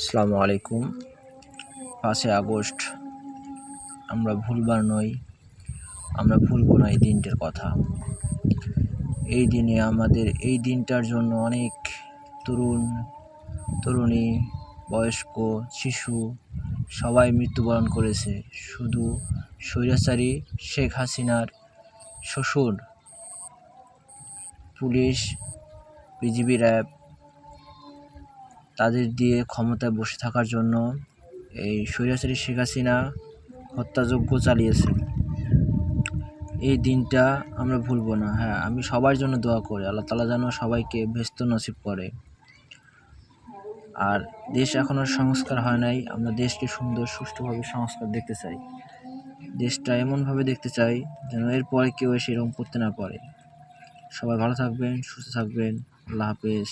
আসসালামু আলাইকুম। পাঁচই আগস্ট, আমরা ভুলবার নই, আমরা ভুলব না এই দিনটার কথা। এই দিনে আমাদের, এই দিনটার জন্য অনেক তরুণ, তরুণী, বয়স্ক, শিশু সবাই মৃত্যুবরণ করেছে। শুধু স্বৈরাচারী শেখ হাসিনার শ্বশুর, পুলিশ, বিজিবি র্যাব তাদের দিয়ে ক্ষমতায় বসে থাকার জন্য এই স্বৈরাচারী শেখ হাসিনা হত্যাযজ্ঞ চালিয়েছে এই দিনটা আমরা ভুলব না। হ্যাঁ আমি সবার জন্য দোয়া করি। আল্লাহ তালা যেন সবাইকে ব্যস্ত নসিব করে। আর দেশ এখনও সংস্কার হয় নাই। আমরা দেশকে সুন্দর, সুষ্ঠুভাবে সংস্কার দেখতে চাই। দেশটা এমনভাবে দেখতে চাই যেন এরপরে কেউ এসে এরকম করতে না পারে। সবাই ভালো থাকবেন, সুস্থ থাকবেন। আল্লাহ হাফেজ।